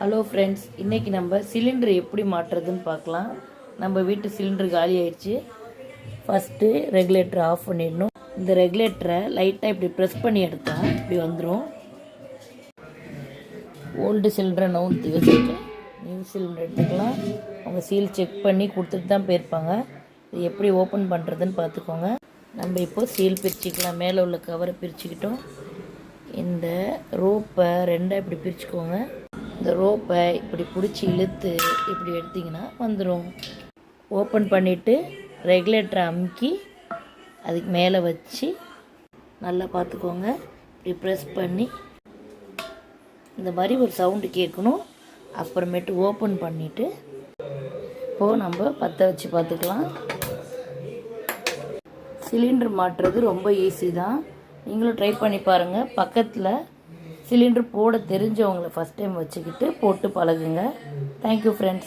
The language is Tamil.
ஹலோ ஃப்ரெண்ட்ஸ் இன்றைக்கி நம்ம சிலிண்டர் எப்படி மாட்டுறதுன்னு பார்க்கலாம். நம்ம வீட்டு சிலிண்டர் காலி ஆயிடுச்சு. ஃபஸ்ட்டு ரெகுலேட்டரை ஆஃப் பண்ணிடணும். இந்த ரெகுலேட்டரை லைட்டாக இப்படி ப்ரெஸ் பண்ணி எடுத்தால் இப்படி வந்துடும் ஓல்டு சிலிண்டரை நவுத்தி வச்சுட்டு நியூ சிலிண்டர் எடுத்துக்கலாம். அவங்க சீல் செக் பண்ணி கொடுத்துட்டு தான் போயிருப்பாங்க. இது எப்படி ஓப்பன் பண்ணுறதுன்னு பார்த்துக்கோங்க. நம்ம இப்போ சீல் பிரிச்சுக்கலாம். மேலே உள்ள கவரை பிரிச்சுக்கிட்டோம். இந்த ரோப்பை ரெண்டாக இப்படி பிரிச்சுக்கோங்க. இந்த ரோப்பை இப்படி பிடிச்சி இழுத்து இப்படி எடுத்திங்கன்னா வந்துடும் ஓப்பன் பண்ணிவிட்டு ரெகுலேட்டரை அமுக்கி அதுக்கு மேலே வச்சு நல்லா பார்த்துக்கோங்க. இப்படி ப்ரெஸ் பண்ணி இந்த மாதிரி ஒரு சவுண்டு கேட்கணும். அப்புறமேட்டு ஓப்பன் பண்ணிவிட்டு இப்போது நம்ம பற்ற வச்சு பார்த்துக்கலாம். சிலிண்டர் மாட்டுறது ரொம்ப ஈஸி தான். நீங்களும் ட்ரை பண்ணி பாருங்கள் பக்கத்தில் சிலிண்டர் போட தெரிஞ்சவங்கள ஃபஸ்ட் டைம் வச்சுக்கிட்டு போட்டு பழகுங்க. Thank you friends